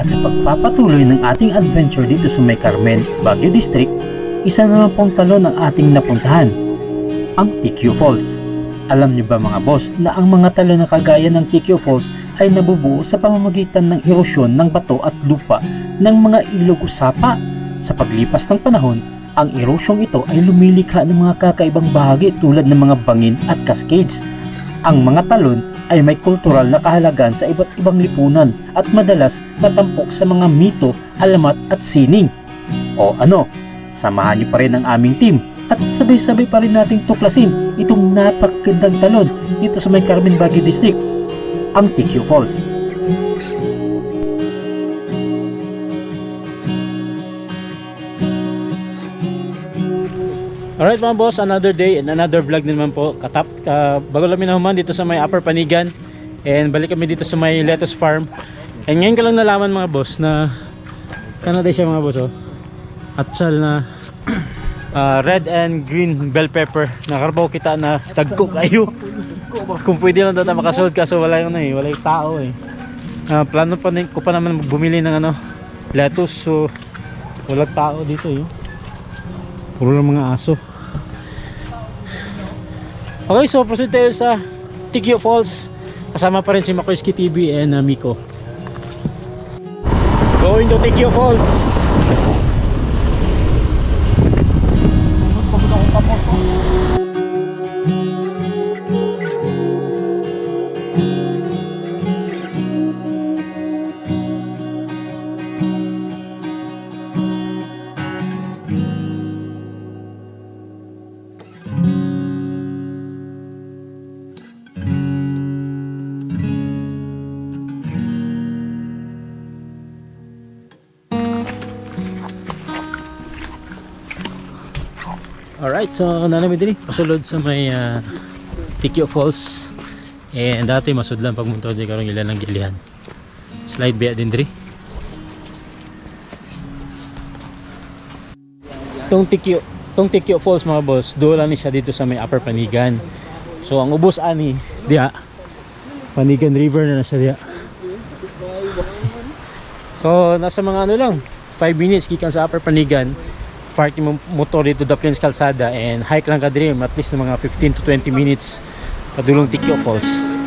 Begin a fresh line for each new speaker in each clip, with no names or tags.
At sa pagpapatuloy ng ating adventure dito sa May Carmen, Baguio District, isa na pong talon ang ating napuntahan, ang TQ Falls. Alam niyo ba mga boss na ang mga talon na kagaya ng TQ Falls ay nabubuo sa pamamagitan ng erosyon ng bato at lupa ng mga ilog o sapa. Sa paglipas ng panahon, ang erosyong ito ay lumilikha ng mga kakaibang bahagi tulad ng mga bangin at cascades. Ang mga talon ay may kultural na kahalagan sa iba't ibang lipunan at madalas natampok sa mga mito, alamat at sining. O ano, samahan niyo pa rin ang aming team at sabay-sabay pa rin nating tuklasin itong napakagandang talon dito sa may Carmen Baguio District, ang TQ Falls. Alright mga boss, another day and another vlog din naman po. Katap, uh, bago lang minahuman dito sa may Upper Panigan and balik kami dito sa may lettuce farm. And ngayon ka lang nalaman mga boss na Canada siya mga boss oh. Atsal na ah, red and green bell pepper. Nakarbaw kita na tagko kayo. Kung pwede lang daw tayo makasold kaso wala yung ano eh, wala yung tao eh. Ah, plano pa ko pa naman bumili ng ano lettuce so wala tao dito eh. Puro lang mga aso. Okay, so proceed tayo sa Tigyo Falls. Kasama pa rin si Makoyski TV and uh, Miko. Going to Tigyo Falls. Alright, so nanami din pasulod sa may uh, Tikyo Falls. And dati masudlan pag munto di karong ilan ng gilihan. Slide biya din diri. Tong Tikyo, tong Tikyo Falls mga boss, doon lang ni siya dito sa may Upper Panigan. So ang ubos ani diya Panigan River na na siya diya. So nasa mga ano lang 5 minutes gikan sa Upper Panigan park yung motor dito the Plains Calzada and hike lang ka diri at least ng mga 15 to 20 minutes padulong Tikyo Falls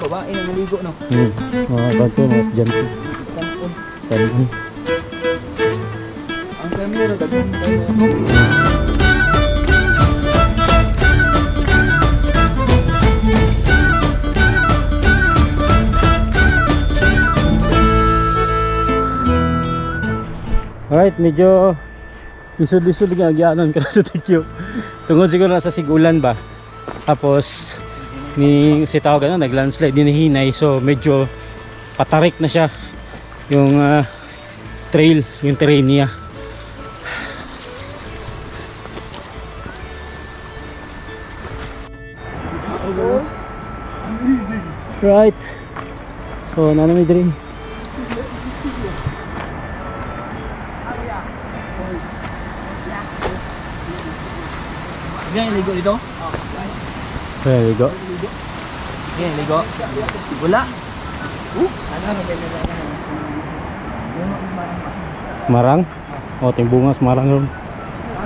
Babae na naligo no.
hmm. mga bato mga dyan
Kampon.
Tanong.
Ang camera dagang no.
alright medyo lisod-lisod nga agyanan ka sa Tikyo tungod siguro nasa sigulan ba tapos ni si tawag ano naglandslide din hinay. So medyo patarik na siya yung ah, trail yung terrain niya. Right. So nanami diri
Yan ligo dito.
there you go
Yan ligo. Wala.
marang o ting bungas marang ron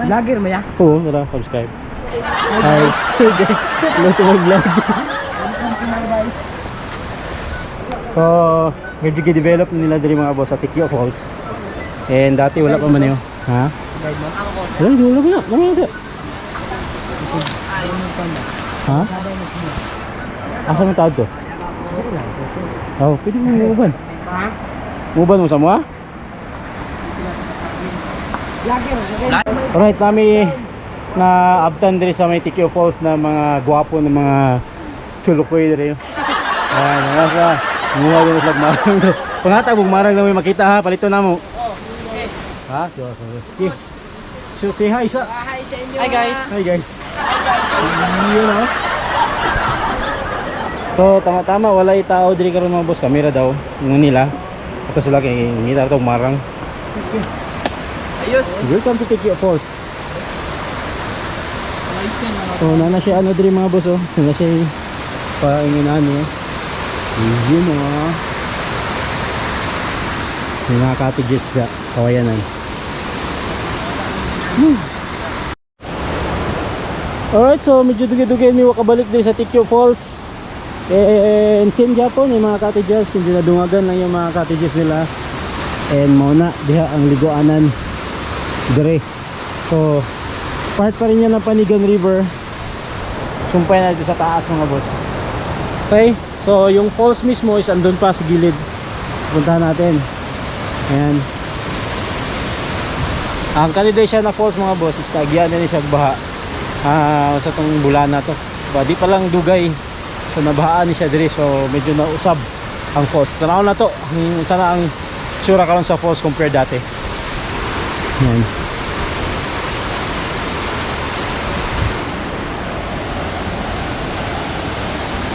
Lager mo ya.
oo tara subscribe hi hello to my vlog so medyo gi-develop na nila diri mga boss sa Tikyo Falls and dati wala pa man yun ha? Wala, wala na. Wala
yung panda.
Ha? Asa mo tawag to?
Lang.
Oh, pwede mo umuban.
Ha?
Umuban mo sa mga? Alright, nami na abtan diri sa may Tikio Falls na mga gwapo na mga chulukoy diri. Ayan, nga sa mga dito sa marang. Pangatag mong marang na may makita ha, palito na mo. Ha? So, so, sige. So, say hi sa.
Hi sa inyo. Hi guys.
Hi guys. Yun oh. So, tama-tama, wala tao diri karon mga boss. Kamera daw, yung nila. Ito sila kay ngita ito marang.
Ayos.
Welcome to Tikio Falls. Oh, nana siya ano diri mga boss oh. Nana siya painginan niya. Yun mga yung mga cottages na kawayanan. Hmm. Alright, so medyo dugi-dugi ni wakabalik din sa Tikyo Falls. In same Japan, yung mga cottages, hindi na dungagan lang yung mga cottages nila. And mauna, diha ang liguanan dire. So, part pa rin yan ng Panigan River. Sumpay na dito sa taas mga boss. Okay, so yung falls mismo is andun pa sa gilid. Puntahan natin. Ayan. Ang kanidasya na falls mga boss is tagyan na ni siya baha. Ah, sa tong bulan na to. Ba, di pa lang dugay. So nabahaan ni siya dire so medyo nausab ang falls. Tanaw na to. Ang sana ang tsura karon sa falls compare dati. Ayan.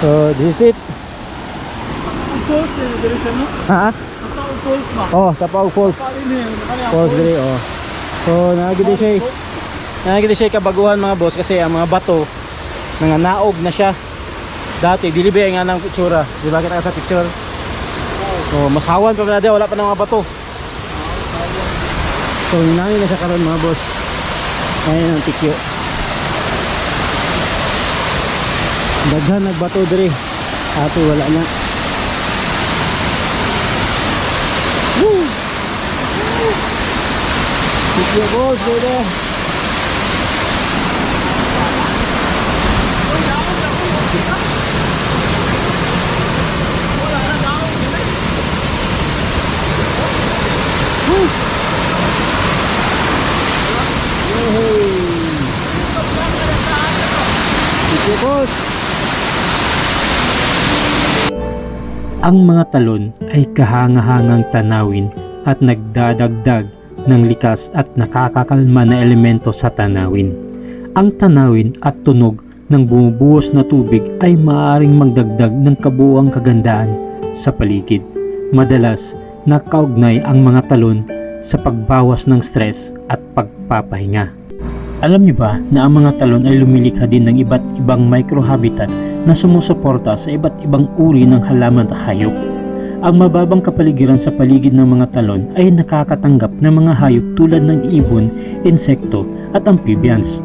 So this is it. Ha? Oh, sa Pau Falls. Falls diri oh. So nagidi siya. Nagidi siya kabaguhan mga boss kasi ang mga bato mga naog na siya. Dati dili ba nga nang picture, di ba kita sa picture? So masawan pa na daw wala pa ng mga bato. So hinangin na siya karon mga boss. Ngayon ang tikyo. Daghan nagbato diri. Ato wala na. Woo! Tikyo boss, dito. Tikyo Ang mga talon ay kahangahangang tanawin at nagdadagdag ng likas at nakakakalma na elemento sa tanawin. Ang tanawin at tunog ng bumubuhos na tubig ay maaaring magdagdag ng kabuuang kagandaan sa paligid. Madalas, nakaugnay ang mga talon sa pagbawas ng stress at pagpapahinga. Alam niyo ba na ang mga talon ay lumilikha din ng iba't ibang microhabitat na sumusuporta sa iba't ibang uri ng halaman at hayop. Ang mababang kapaligiran sa paligid ng mga talon ay nakakatanggap ng mga hayop tulad ng ibon, insekto at amphibians.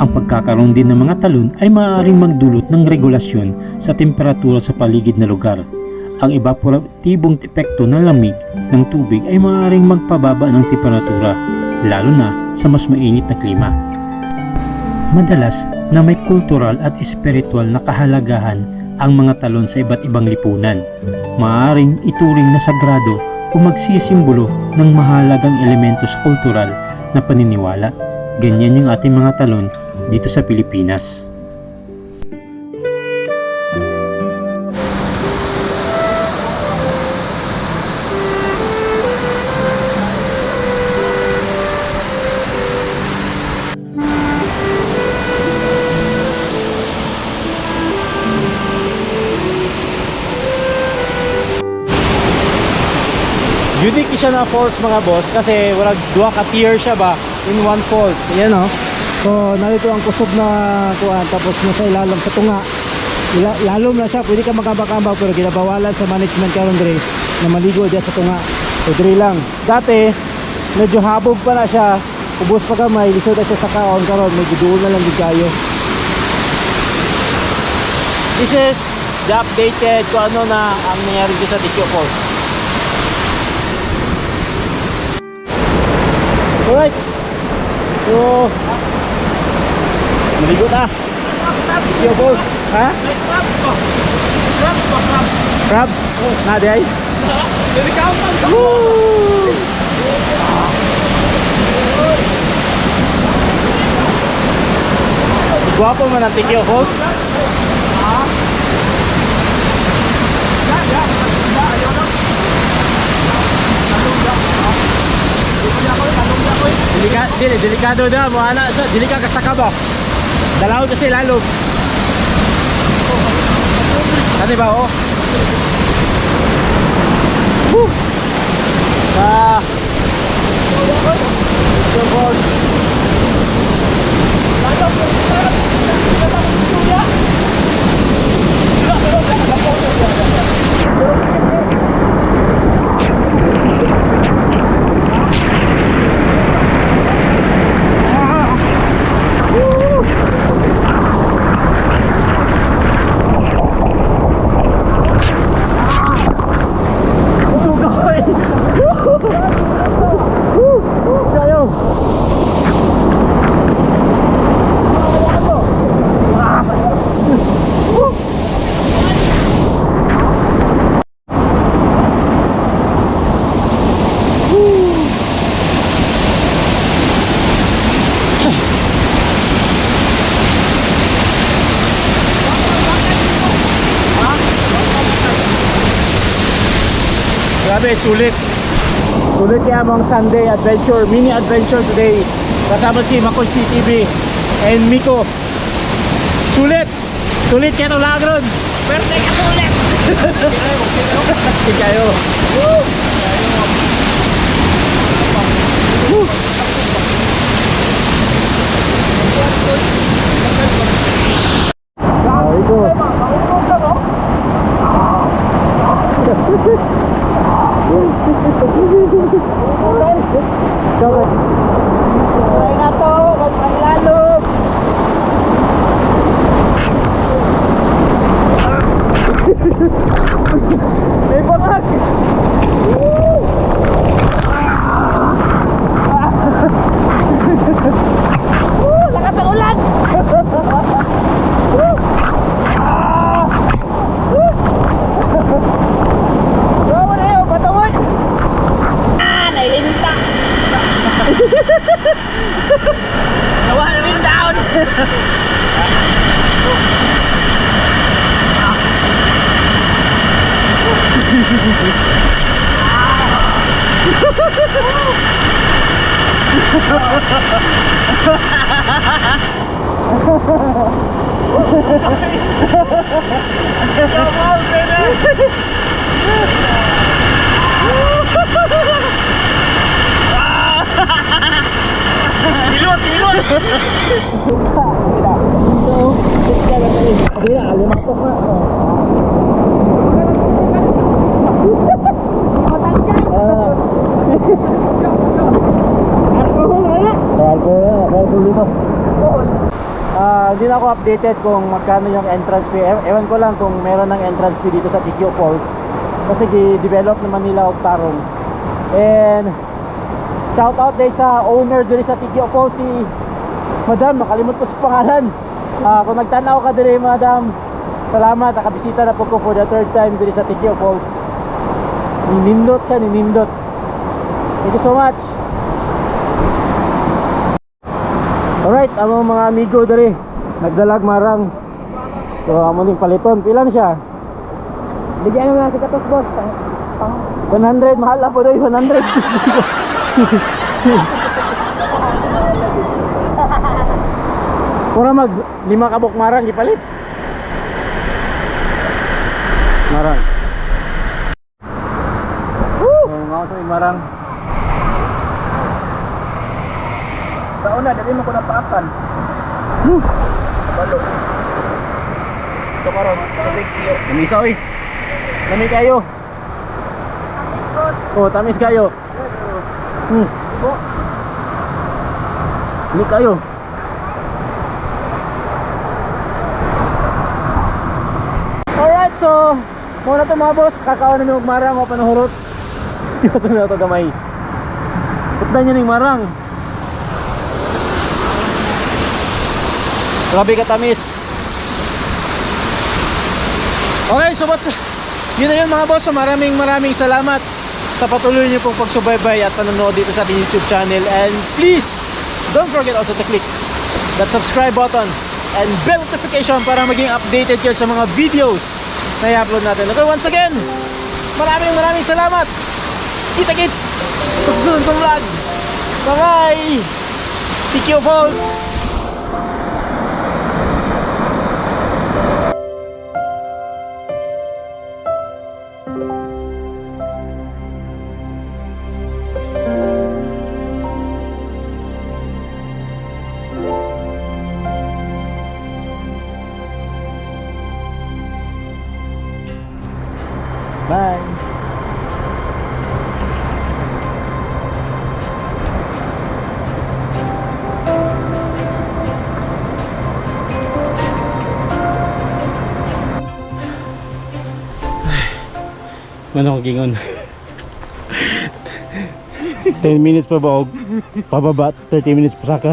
Ang pagkakaroon din ng mga talon ay maaaring magdulot ng regulasyon sa temperatura sa paligid na lugar. Ang evaporatibong epekto ng lamig ng tubig ay maaaring magpababa ng temperatura, lalo na sa mas mainit na klima. Madalas na may kultural at espiritual na kahalagahan ang mga talon sa iba't ibang lipunan. Maaring ituring na sagrado o magsisimbolo ng mahalagang elementos kultural na paniniwala. Ganyan yung ating mga talon dito sa Pilipinas. Unique siya na falls mga boss kasi wala duha ka tier siya ba in one falls. Ayan oh. So narito ang kusog na kuan tapos nasa ilalim sa tunga. Ila, lalom na siya, pwede ka magkambak-ambak pero ginabawalan sa management karon dire na maligo diya sa tunga. So dire lang. Dati medyo habog pa na siya. Ubos pa kamay, lisod na siya sa kaon karon medyo duol na lang gid kayo. This is the updated kung ano na ang nangyari sa Tikyo Falls. Alright. So, maligo ta. Yo, boss. Ha? Crabs? Na, di ay? Woo! Guwapo man ang tikyo, boss. Dili, delikado na mo ana so dili ka kasaka ba. Dalaw kasi lalo. Kani ba oh? Woo! Ah. So, Grabe, sulit. Sulit kaya mong Sunday adventure, mini adventure today. Kasama si Makos TV and Miko. Sulit! Sulit kaya itong lagron! Pwerte ka sulit! Sige kayo. Woo! Woo! Oh, ito. Try na to, wag ang lalog. May bangag. Woo! Lakas ng ulan! Bawa na yun, patawad! Ah, naiinta! Nawa na rin down! Pilot! Pilot! So, Sige na, limas ko ka. Alcohol na alcohol dito. Ah, hindi na ako updated kung magkano yung entrance fee. E- Ewan ko lang kung meron ng entrance fee dito sa Tikyo Falls. Kasi di-develop naman nila og tarong. And shout out din sa owner dito sa Tikyo Falls si Madam, nakalimot ko sa pangalan. Ah, kung nagtanaw ka diri, Madam, salamat. Nakabisita na po ko for the third time diri sa Tikyo Falls. Ninindot siya, ninindot. Thank you so much. Alright, ang mga amigo diri, nagdalag marang. So, amo ning paliton. Pilan siya?
Bigyan mo na si Katos, boss. Pang, pang,
100, mahal po doy, 100. Pura mag lima kabok marang gipalit. Marang. Woo! So, marang.
Taon na, dali mo ko napaakan.
Woo!
Balo. Ito karon, tubig kiyo.
Lamisa oy. Lami kayo. Oh, tamis kayo. Hmm.
Ibo.
Lami kayo. Alright, so muna to mga boss, kakaon namin magmarang o panuhurot. Ito na ito gamay. Putdan nyo ng marang. Grabe katamis. Okay, so what's yun na yun mga boss. So maraming maraming salamat sa patuloy niyo pong pagsubaybay at panonood dito sa ating YouTube channel. And please, don't forget also to click that subscribe button and bell notification para maging updated kayo sa mga videos na i-upload natin. Okay, once again, maraming maraming salamat. Kita kits sa susunod kong vlog. Bye-bye! TQ Falls! Manong gingon. 10 minutes pa ba pababa 30 minutes pa saka.